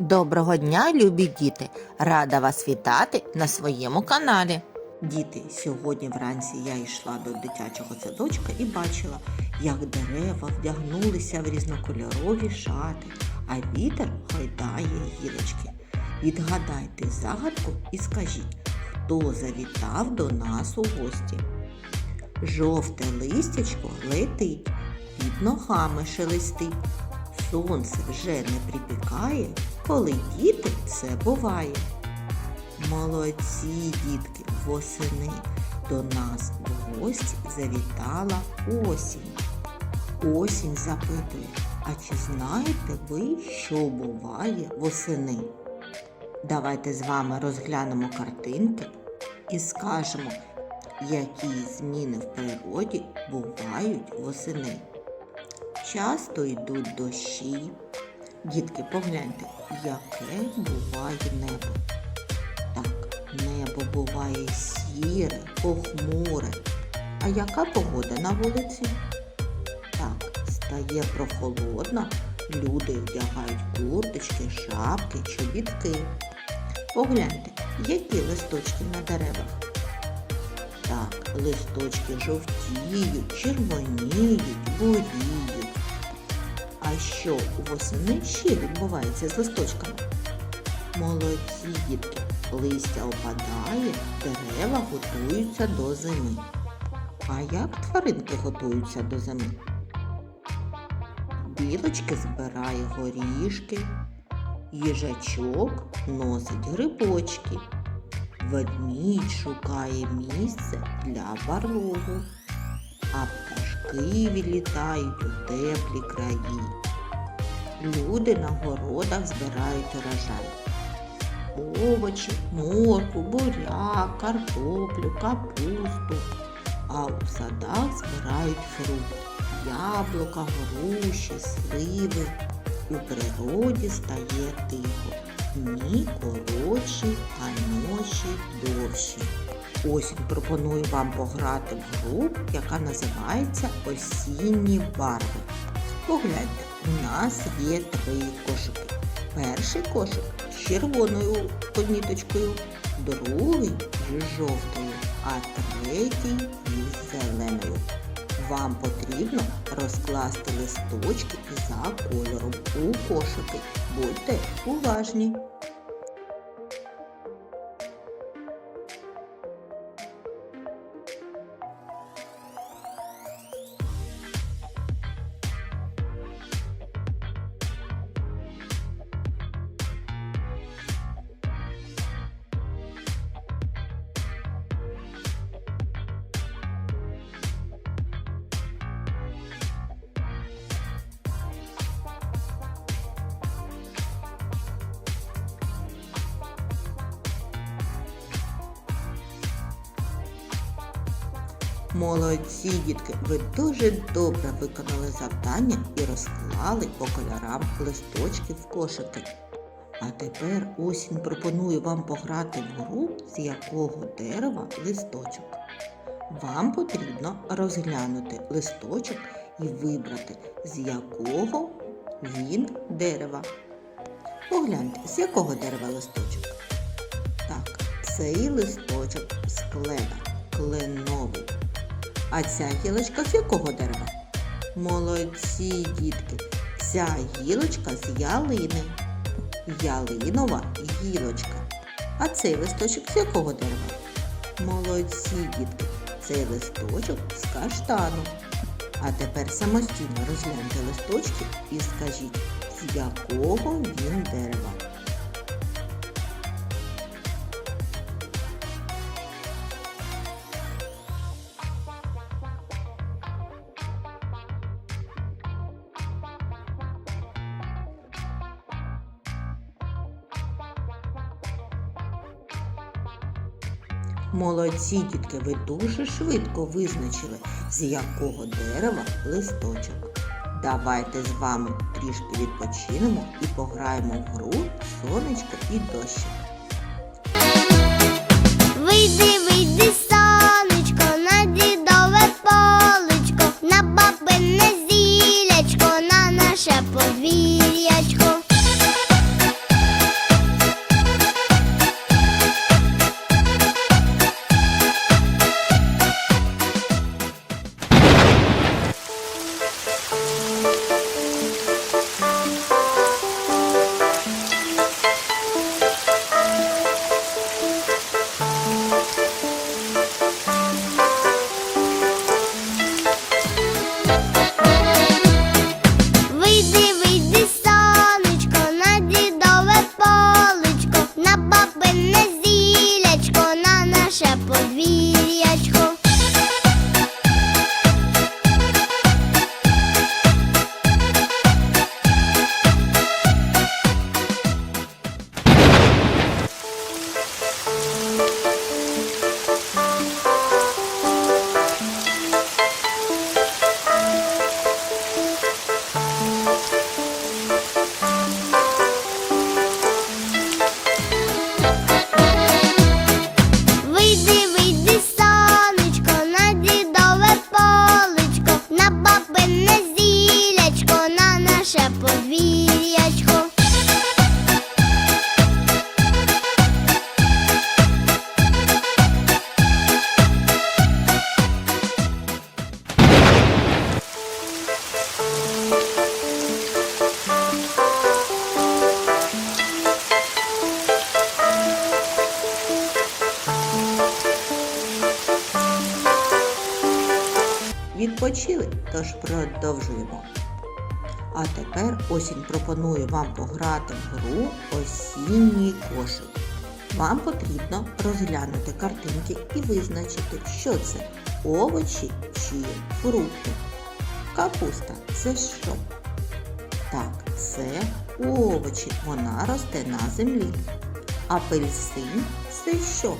Доброго дня, любі діти! Рада вас вітати на своєму каналі. Діти, сьогодні вранці я йшла до дитячого садочка і бачила, як дерева вдягнулися в різнокольорові шати, а вітер гойдає гілочки. Відгадайте загадку і скажіть, хто завітав до нас у гості. Жовте листячко летить, під ногами шелестить. Сонце вже не припікає, коли діти це буває. Молодці, дітки, восени до нас в гості завітала осінь. Осінь запитує, а чи знаєте ви, що буває восени? Давайте з вами розглянемо картинки і скажемо, які зміни в природі бувають восени. Часто йдуть дощі. Дітки, погляньте, яке буває небо. Так, небо буває сіре, похмуре. А яка погода на вулиці? Так, стає прохолодно, люди вдягають курточки, шапки, чобітки. Погляньте, які листочки на деревах. Так, листочки жовтіють, червоніють, буріють. Що восени ще відбувається з листочками? Молодці дітки, листя опадає, дерева готуються до зими. А як тваринки готуються до зими? Білочки збирає горішки, їжачок носить грибочки. Ведмідь шукає місце для барлогу, а пташки відлітають у теплі краї. Люди на городах збирають урожай. Овочі, морку, буряк, картоплю, капусту. А у садах збирають фрукти, яблука, груші, сливи. У природі стає тихо. Дні коротші, а ночі довші. Осінь пропоную вам пограти в гру, яка називається Осінні барви. Погляньте, у нас є три кошики. Перший кошик з червоною поміточкою, другий з жовтою, а третій із зеленою. Вам потрібно розкласти листочки за кольором у кошики. Будьте уважні. Молодці, дітки, ви дуже добре виконали завдання і розклали по кольорам листочки в кошики. А тепер осінь пропонує вам пограти в гру, з якого дерева листочок. Вам потрібно розглянути листочок і вибрати, з якого він дерева. Погляньте, з якого дерева листочок. Так, цей листочок з клена, кленовий. А ця гілочка з якого дерева? Молодці, дітки. Ця гілочка з ялини. Ялинова гілочка. А цей листочок з якого дерева? Молодці, дітки. Цей листочок з каштану. А тепер самостійно розгляньте листочки і скажіть, з якого він дерева. Молодці, дітки, ви дуже швидко визначили, з якого дерева листочок. Давайте з вами трішки відпочинемо і пограємо в гру сонечко і дощик. Вийди, вийди, сонечко, відпочили, тож продовжуємо. А тепер осінь пропонує вам пограти в гру осінній кошик. Вам потрібно розглянути картинки і визначити, що це овочі чи фрукти. Капуста це що? Так, це овочі. Вона росте на землі. Апельсин це що?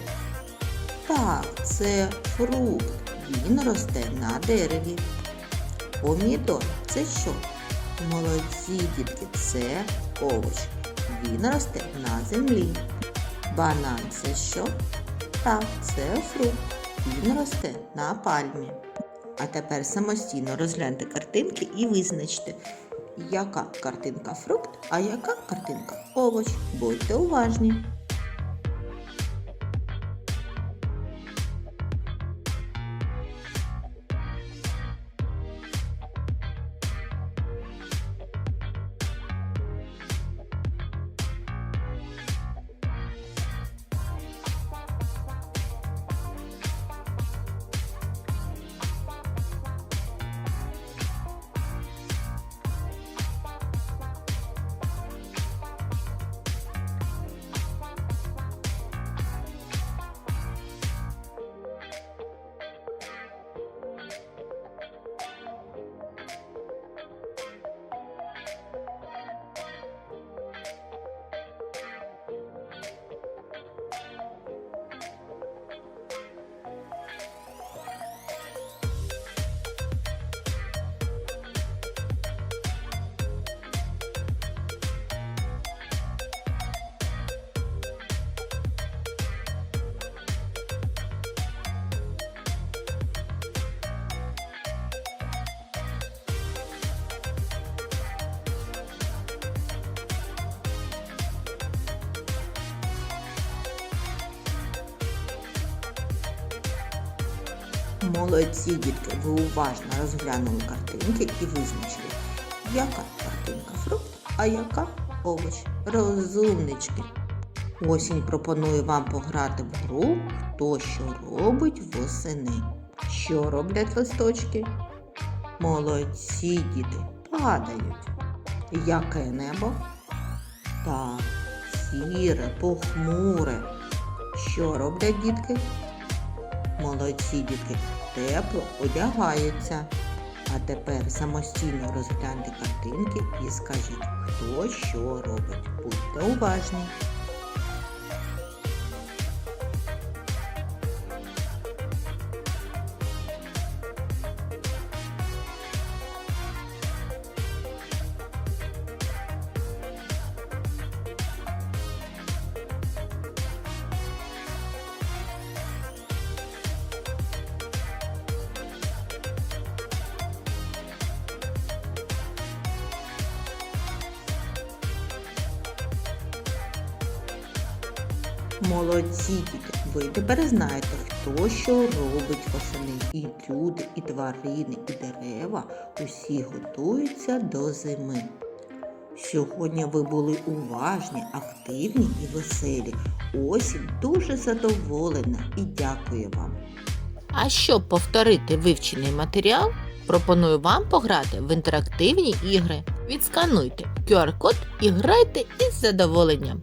Так, це фрукт. Він росте на дереві. Помідор це що? Молодці дітки, це овоч. Він росте на землі. Банан це що? Так, це фрукт. Він росте на пальмі. А тепер самостійно розгляньте картинки і визначте, яка картинка фрукт, а яка картинка овоч. Будьте уважні. Молодці дітки, ви уважно розглянули картинки і визначили, яка картинка фрукт, а яка овоч. Розумнички. Осінь пропонує вам пограти в гру, хто що робить восени. Що роблять листочки? Молодці діти, падають. Яке небо? Так, сіре, похмуре. Що роблять дітки? Молодці дітки, тепло одягаються. А тепер самостійно розгляньте картинки і скажіть, хто що робить. Будьте уважні. Молодці діти, ви тепер знаєте, хто що робить восени. І люди, і тварини, і дерева усі готуються до зими. Сьогодні ви були уважні, активні і веселі. Осінь дуже задоволена і дякую вам. А щоб повторити вивчений матеріал, пропоную вам пограти в інтерактивні ігри. Відскануйте QR-код і грайте із задоволенням.